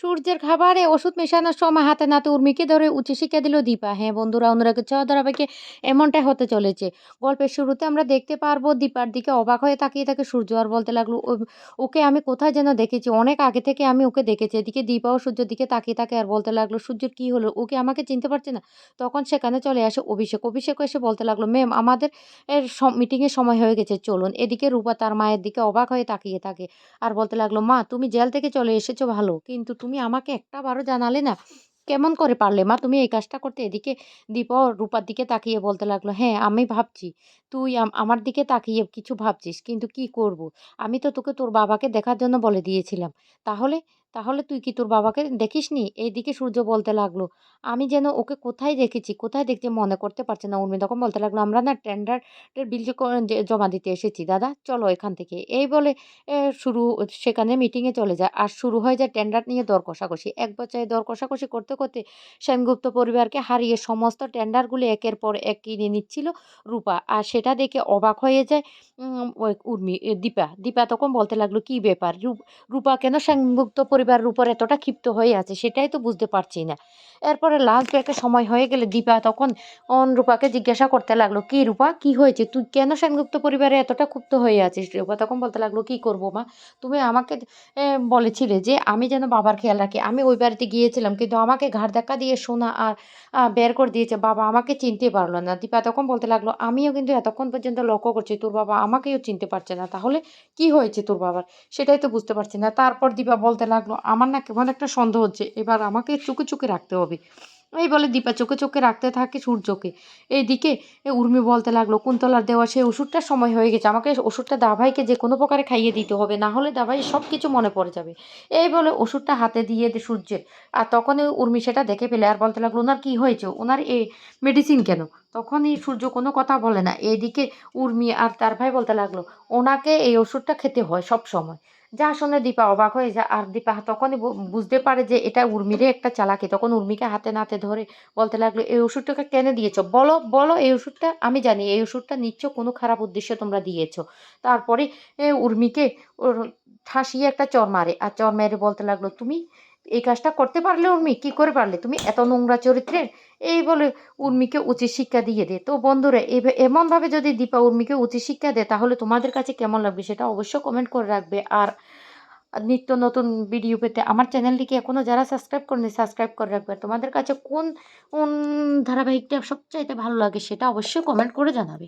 সূর্যের খাবারে ওষুধ মেশানোর সময় হাতে নাতে উর্মিকে ধরে উচ্চশিক্ষা দিল দীপা। হ্যাঁ বন্ধুরা, অনুরাগের ছোঁয়া ধারাবাহিকে এমনটাই হতে চলেছে। গল্পের শুরুতে আমরা দেখতে পারব দীপার দিকে অবাক হয়ে তাকিয়ে তাকে সূর্য আর বলতে লাগল, "ও- ওকে আমি কোথায় যেন দেখেছি? অনেক আগে থেকে আমি ওকে দেখেছি। এদিকে দীপা ও সূর্যের দিকে তাকিয়ে তাকে আর বলতে লাগল, সূর্যের কী হলো? ওকে আমাকে চিনতে পারছে না? তখন সেখানে চলে আসে অভিষেক। অভিষেক এসে বলতে লাগল, ম্যাম, আমাদের এর মিটিংয়ের সময় হয়ে গেছে, চলুন। এদিকে রূপা তার মায়ের দিকে অবাক হয়ে তাকিয়ে থাকে আর বলতে লাগল, মা, তুমি জেল থেকে চলে এসেছ ভালো, কিন্তু তুমি আমাকে একটা বারও জানালে না, কেমন করে পারলে? মা, তুমি এই কাজটা করতে এদিকে দীপ রূপার দিকে তাকিয়ে বলতে লাগল হ্যাঁ আমি ভাবছি। তুই আম- আমার দিকে তাকিয়ে কিছু ভাবছিস, কিন্তু কি করব? আমি তো তোকে তোর বাবাকে দেখার জন্য বলে দিয়েছিলাম। তাহলে তাহলে তুই কি তোর বাবাকে দেখিসনি? এইদিকে সূর্য বলতে লাগল, আমি যেন ওকে কোথায় দেখেছি? কোথায় দেখছি মনে করতে পারছে না। উর্মি তখন বলতে লাগল, আমরা না টেন্ডারের বিল জমা দিতে এসেছি, দাদা। চলো এখান থেকে। এই বলে শুরু, সেখানে মিটিংয়ে চলে যায়। আর শুরু হয়ে যায় টেন্ডার নিয়ে দর কষাকষি। এক বছরে দর কষাকষি করতে করতে সেনগুপ্ত পরিবারকে হারিয়ে সমস্ত টেন্ডারগুলি একের পর এক কিনে নিচ্ছিল রূপা। আর সেটা দেখে অবাক হয়ে যায় উর্মি, দীপা। দীপা তখন বলতে লাগল, কি ব্যাপার? রূপা কেন সেনগুপ্ত পরিবারের উপর এতটা ক্ষিপ্ত হয়ে আছে, সেটাই তো বুঝতে পারছি না। এরপরে লাস্ট ব্রেকের সময় হয়ে গেলে দীপা তখন, অন রূপাকে জিজ্ঞাসা করতে লাগল, কি রূপা? কি হয়েছে? তুই কেন সেনগুপ্ত পরিবারে এতটা ক্ষুব্ধ হয়ে আছিস? রূপা তখন বলতে লাগল, কি করব মা? তুমি আমাকে বলেছিলে যে আমি যেন বাবার খেয়াল রাখি। আমি ওই বাড়িতে গিয়েছিলাম, কিন্তু আমাকে ঘাড় ধাক্কা দিয়ে সোনা আর বের করে দিয়েছে। বাবা আমাকে চিনতে পারল না। দীপা তখন বলতে লাগল, আমিও কিন্তু এতক্ষণ পর্যন্ত লক্ষ্য করছি, তোর বাবা আমাকেও চিনতে পারছে না। তাহলে কি হয়েছে তোর বাবার? সেটাই তো বুঝতে পারছি না। তারপর দীপা বলতে লাগল আমার না কেমন একটা সন্দেহ হচ্ছে। এবার আমাকে চোখে চুকে রাখতে হবে। এই বলে দীপা চোখে চোখে রাখতে থাকে সূর্যকে। এইদিকে এ উর্মি বলতে লাগল, কুন্তলার দেওয়া সেই ওষুধটার সময় হয়ে গেছে। আমাকে ওষুধটা দাভাইকে যে কোনো প্রকারে খাইয়ে দিতে হবে, না হলে দাভাই সব কিছু মনে পড়ে যাবে। এই বলে ওষুধটা হাতে দিয়ে দে সূর্যের। আর তখনই উর্মি সেটা দেখে ফেলে আর বলতে লাগল, ওনার কি হয়েছে? ওনার এই মেডিসিন কেন? তখনই সূর্য কোনো কথা বলে না। এইদিকে উর্মি আর তার ভাই বলতে লাগল, ওনাকে এই ওষুধটা খেতে হয় সব সময়। যা শুনে দীপা অবাক হয়ে যায়। আর দীপা তখনই বুঝতে পারে যে এটা উর্মিরে একটা চালাকি। তখন উর্মিকে হাতে নাতে ধরে বলতে লাগল, এই ওষুধটাকে কেন দিয়েছ? বলো বলো এই ওষুধটা, আমি জানি এই ওষুধটা নিচ্ছ, কোনো খারাপ উদ্দেশ্যে তোমরা দিয়েছ। তারপরে উর্মিকে ঠাসিয়ে একটা চর মারে। আর চর মেরে বলতে লাগল, তুমি এই কাজটা করতে পারলে উর্মি, কি করে পারলে? তুমি এত নোংরা চরিত্রের? এই বলে উর্মিকে উচিত শিক্ষা দিয়ে দে। তো বন্ধুরা এমনভাবে যদি দীপা উর্মিকে উচিত শিক্ষা দেয়, তাহলে তোমাদের কাছে কেমন লাগবে সেটা অবশ্যই কমেন্ট করে রাখবে। আর নিত্য নতুন ভিডিও পেতে আমার চ্যানেলটিকে এখনও যারা সাবস্ক্রাইব করেনি সাবস্ক্রাইব করে রাখবে। তোমাদের কাছে কোন কোন ধারাবাহিকটা সবচাইতে ভালো লাগে সেটা অবশ্যই কমেন্ট করে জানাবে।